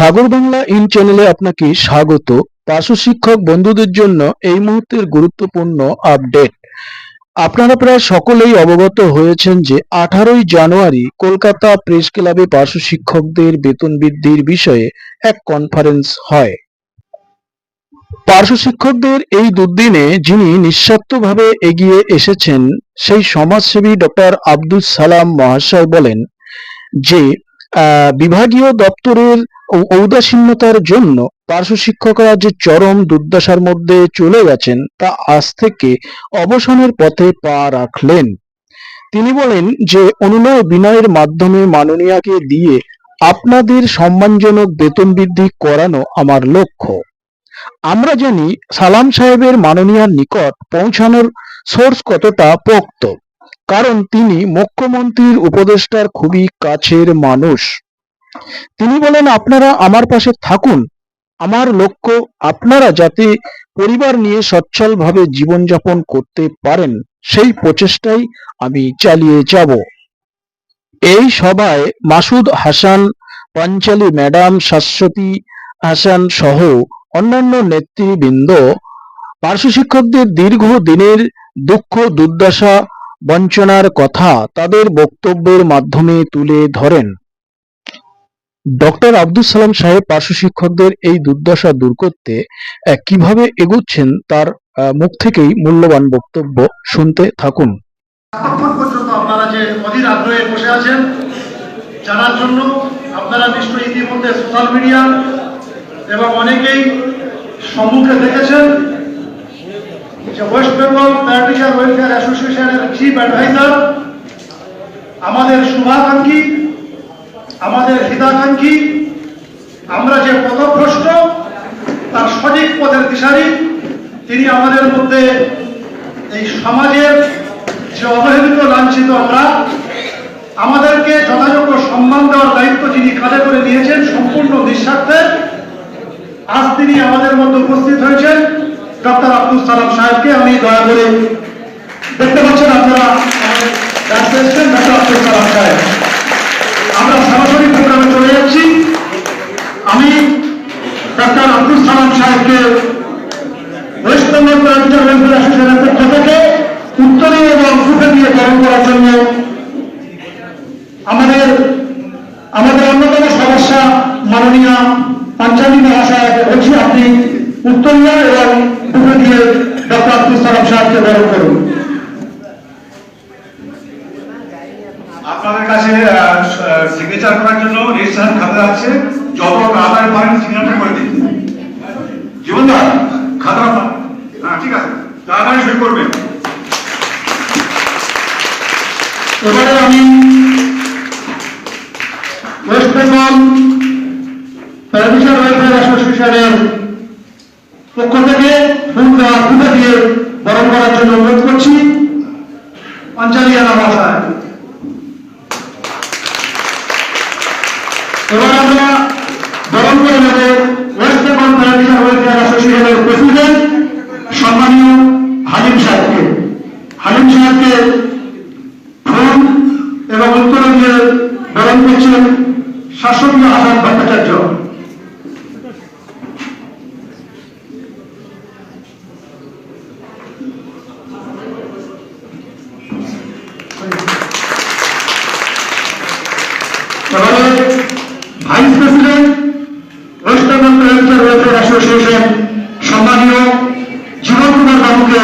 সাগর Bangla in চ্যানেলে আপনাকে স্বাগত। পার্শ্ব শিক্ষক বন্ধুদের জন্য এই মুহূর্তের গুরুত্বপূর্ণ আপডেট। আপনারা প্রায় সকলেই অবগত হয়েছেন যে আঠারোই জানুয়ারি কলকাতা প্রেস ক্লাবে পার্শ্ব শিক্ষকদের বেতন বৃদ্ধির বিষয়ে এক কনফারেন্স হয়। পার্শ্ব শিক্ষকদের এই দুর্দিনে যিনি নিঃস্বার্থভাবে এগিয়ে এসেছেন, সেই সমাজসেবী ডক্টর আব্দুল সালাম মহাশয় বলেন যে বিভাগীয় দপ্তরের ঔদাসীন্যতার জন্য পার্শ্ব শিক্ষকরা যে চরম দুর্দশার মধ্যে চলে গেছেন, তা আজ থেকে অবসানের পথে পা রাখলেন। তিনি বলেন যে, অনুনয় বিনয়ের মাধ্যমে মাননীয়াকে দিয়ে আপনাদের সম্মানজনক বেতন বৃদ্ধি করানো আমার লক্ষ্য। আমরা জানি সালাম সাহেবের মাননীয়ার নিকট পৌঁছানোর সোর্স কতটা পোক্ত, কারণ তিনি মুখ্যমন্ত্রীর উপদেষ্টার খুবই কাছের মানুষ। তিনি বলেন, আপনারা আমার পাশে থাকুন। আমার লক্ষ্য আপনারা যাতে পরিবার নিয়ে সচ্ছলভাবে জীবনযাপন করতে পারেন, সেই প্রচেষ্টাই আমি চালিয়ে যাব। এই সভায় মাসুদ হাসান, পাঞ্চালি ম্যাডাম, শাশ্বতী হাসান সহ অন্যান্য নেতৃবৃন্দ, পার্শ্ব শিক্ষকদের দীর্ঘ দিনের দুঃখ, দুর্দশা, বঞ্চনার কথা তাদের বক্তব্যের মাধ্যমে তুলে ধরেন। ডক্টর আব্দুল সালাম সাহেব পার্শ্ব শিক্ষকদের এই দুর্দশা দূর করতে কীভাবে এগুচ্ছেন তার মুখ থেকেই মূল্যবান বক্তব্য শুনতে থাকুন। জানার জন্য আপনারা নিশ্চয়ই ইতিমধ্যে সোশ্যাল মিডিয়া এবং অনেকেই সম্মুখে দেখেছেন যে ওয়েস্ট বেঙ্গল ওয়েলফেয়ার অ্যাসোসিয়েশনের চিফ অ্যাডভাইজার আমাদের শুভাকাঙ্ক্ষী আমাদের হিতাকাঙ্ক্ষী, আমরা যে পথভ্রষ্ট, তার সঠিক পথের দিশারি, তিনি আমাদের মধ্যে এই সমাজের যে অবহেলিত, লাঞ্ছিত আমরা, আমাদেরকে যথাযোগ্য সম্মান দেওয়ার দায়িত্ব যিনি কাঁধে করে নিয়েছেন সম্পূর্ণ নিঃস্বার্থে। আজ তিনি আমাদের মধ্যে উপস্থিত হয়েছেন। ডক্টর আব্দুল সালাম সাহেবকে আমি দয়া করে দেখতে পাচ্ছেন, আপনারা ডক্টর আব্দুল সালাম সাহেব। আমরা সরাসরি প্রোগ্রামে চলে যাচ্ছি। আমি ডক্টর আব্দুল সালাম সাহেবকে ওয়েস্ট বেঙ্গল প্যারামিটার ওয়েলফেয়ার অ্যাসোসিয়েশনের পক্ষ থেকে উত্তরে এবং পূর্বে দিয়ে গ্রহণ করার জন্য আমাদের আমাদের অন্যতম সমস্যা মাননীয় পাঞ্চালী মহাশয় বলছি আপনি উত্তরিয়া এবং পূর্বে দিয়ে ডক্টর আব্দুল সালাম সাহেবকে গ্রহণ করুন আপনাদের কাছে সিগনেচার করার জন্য রেজিস্ট্রেশন খাতা আছে। যত তাড়াতাড়ি পারেন সিগনেচার করে দিন। জীবনদা, খাতা হ্যাঁ ঠিক আছে। তাড়াতাড়ি সই করবেন। এবারে আমি ওয়েস্ট বেঙ্গল প্যারামিটার ওয়েলফেয়ার অ্যাসোসিয়েশনের পক্ষ থেকে ফুল দিয়ে বরণ করার জন্য অনুরোধ করছি। পঞ্চালিয়ানা ভাষায় এবার আমরা বরণ করে নেব ওয়েস্ট বেঙ্গল সম্মানীয় হালিম সাহেবকে। হালিম সাহেবকে ফুল এবং উত্তরে দিয়ে বরণ করছেন শাসকীয় আসাদ ভট্টাচার্য এবারে vice president West Bengal parental welfare association সম্মানীয় জীবন কুমার বাবুকে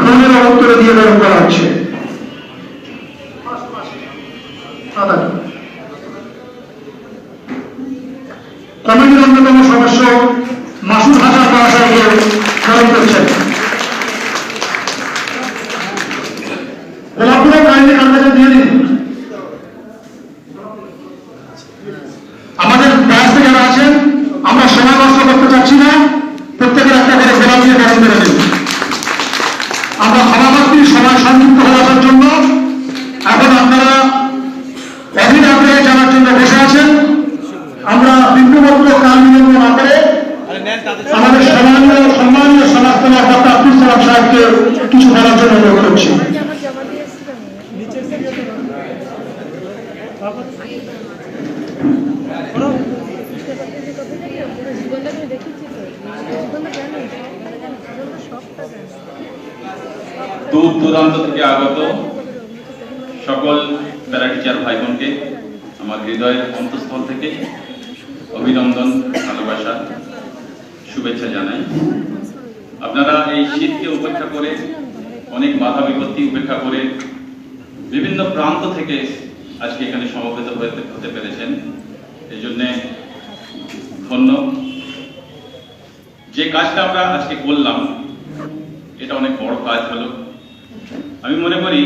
ফোনের উত্তরে দিয়ে বরণ করা হচ্ছে। কমিটির অন্যতম সদস্য মাসুদ হাসান মহাশয়কে গ্রহণ করছেন। গোলাপগুলো কাইন্ডলি কান্দাকে দিয়ে দিন? সরকারকে কিছু বলার জন্য অনুরোধ করছি দূর দূরান্ত থেকে আগত সকল প্যারা টিচার ভাই বোনকে আমার হৃদয়ের অন্তঃস্থল থেকে অভিনন্দন, ভালোবাসা, শুভেচ্ছা জানাই। আপনারা এই শীতকে উপেক্ষা করে, অনেক বাধা বিপত্তি উপেক্ষা করে বিভিন্ন প্রান্ত থেকে আজকে এখানে সমবেত হতে পেরেছেন। এই জন্যে ধন্য। যে কাজটা আমরা আজকে করলাম, এটা অনেক বড় কাজ হলো। আমি মনে করি,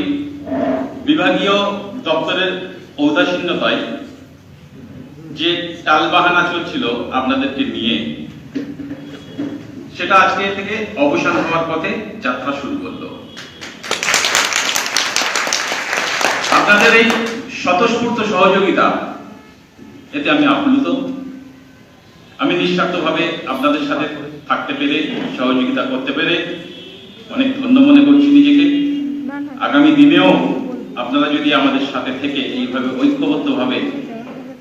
বিভাগীয় দপ্তরের ঔদাসীন্যতায় যে টালবাহানা চলছিল আপনাদেরকে নিয়ে সেটা আজকে থেকে অবসান হওয়ার পথে যাত্রা শুরু করল। আপনাদের এই স্বতঃস্ফূর্ত সহযোগিতা, এতে আমি আপ্লুত। আমি নিঃস্বার্থভাবে আপনাদের সাথে থাকতে পেরে, সহযোগিতা করতে পেরে অনেক ধন্য মনে করছি নিজেকে। আগামী দিনেও আপনারা যদি আমাদের সাথে থেকে এইভাবে ঐক্যবদ্ধভাবে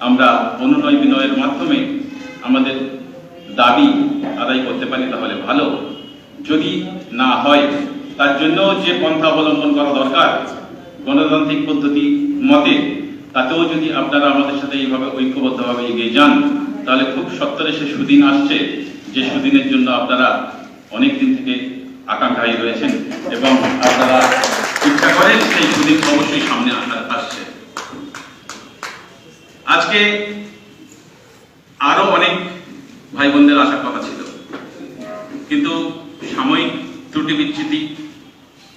আমরা অনুনয় বিনয়ের মাধ্যমে আমাদের দাবি আদায় করতে পারি তাহলে ভালো। যদি না হয়, তার জন্য যে পন্থা অবলম্বন করা দরকার, গণতান্ত্রিক পদ্ধতি মতে, তাতেও যদি আপনারা আমাদের সাথে এইভাবে ঐক্যবদ্ধভাবে এগিয়ে যান, তাহলে খুব সত্তরে সে সুদিন আসছে, যে সুদিনের জন্য আপনারা অনেক দিন থেকে আকাঙ্ক্ষায় রয়েছেন এবং আপনারা ইচ্ছা করেন সেই সুদিন অবশ্যই সামনে আসা- আসছে। আজকে আরও অনেক ভাই বোনদের ছিল কিন্তু সাময়িক ত্রুটি বিচ্ছুতি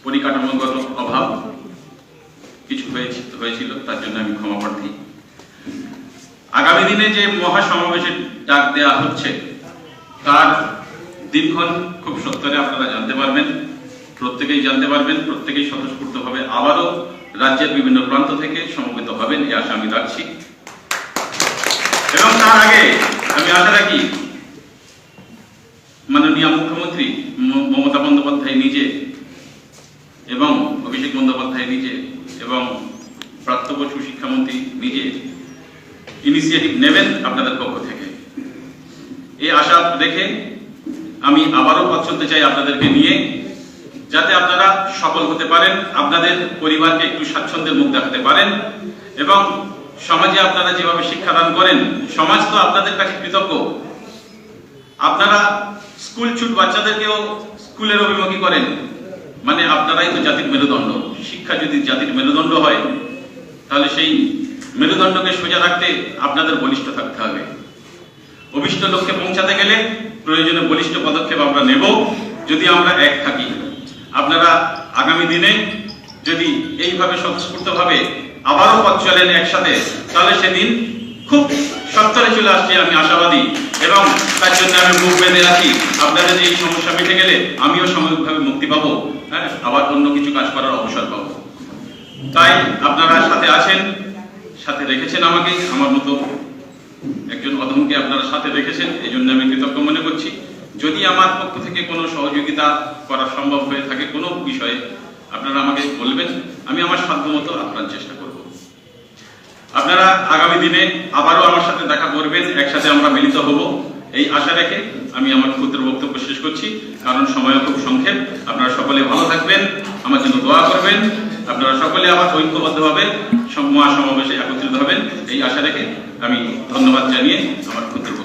পরিকাঠামোগত অভাব কিছু হয়েছিল, তার জন্য আমি ক্ষমা প্রার্থী। আগামী দিনে যে মহাসমাবেশের ডাক দেওয়া হচ্ছে, তার দিনক্ষণ খুব সত্তরে আপনারা জানতে পারবেন, প্রত্যেকেই জানতে পারবেন, প্রত্যেকেই স্বতঃস্ফূর্তভাবে আবারও রাজ্যের বিভিন্ন প্রান্ত থেকে সমবেত হবেন, এই আশা আমি রাখছি। এবং তার আগে আমি আশা রাখি, মাননীয় মুখ্যমন্ত্রী ম- মমতা বন্দ্যোপাধ্যায় নিজে এবং অভিষেক বন্দ্যোপাধ্যায় নিজে এবং প্রাপ্তবর্ষ শিক্ষামন্ত্রী নিজে ইনিশিয়েটিভ নেবেন আপনাদের পক্ষ থেকে। এই আশা রেখে আমি আবারও পথ চলতে চাই আপনাদেরকে নিয়ে, যাতে আপনারা সফল হতে পারেন, আপনাদের পরিবারকে একটু স্বাচ্ছন্দ্যের মুখ দেখাতে পারেন এবং সমাজে আপনারা যেভাবে শিক্ষাদান করেন, সমাজ তো আপনাদের কাছে কৃতজ্ঞ। আপনারা স্কুল ছুট বাচ্চাদেরকেও স্কুলের অভিমুখী করেন। মানে আপনারাই তো জাতির মেরুদণ্ড। শিক্ষা যদি জাতির মেরুদণ্ড হয়, তাহলে সেই মেরুদণ্ডকে সোজা রাখতে আপনাদের বলিষ্ঠ থাকতে হবে। অভিষ্ট লক্ষ্যে পৌঁছাতে গেলে প্রয়োজনে বলিষ্ঠ পদক্ষেপ আমরা নেব, যদি আমরা এক থাকি। আপনারা আগামী দিনে যদি এইভাবে স্বতঃস্ফূর্তভাবে আবারও পথ চলেন একসাথে, তাহলে সেদিন খুব সত্তরে চলে আসছে, আমি আশাবাদী। এবং তার জন্য আমি মুখ বেঁধে আছি আপনাদের এই সমস্যা মিটে গেলে আমিও সাময়িকভাবে মুক্তি পাবো। হ্যাঁ আবার অন্য কিছু কাজ করার অবসর পাবো। তাই আপনারা সাথে আছেন, সাথে রেখেছেন আমাকে, আমার মতো একজন অধমকে আপনারা সাথে রেখেছেন এই জন্য আমি কৃতজ্ঞ মনে করছি। যদি আমার পক্ষ থেকে কোনো সহযোগিতা করা সম্ভব হয়ে থাকে কোনো বিষয়ে, আপনারা আমাকে বলবেন, আমি আমার সাধ্যমতো আপনার চেষ্টা আপনারা আগামী দিনে আবারও আমার সাথে দেখা করবেন, একসাথে আমরা মিলিত হব। এই আশা রেখে আমি আমার ক্ষুদ্র বক্তব্য শেষ করছি। কারণ সময় খুব সংক্ষেপ। আপনারা সকলে ভালো থাকবেন, আমার জন্য দোয়া করবেন। আপনারা সকলে আমার ঐক্যবদ্ধভাবে হবেন, মহাসমাবেশে একত্রিত হবেন। এই আশা রেখে আমি ধন্যবাদ জানিয়ে আমার ক্ষুদ্র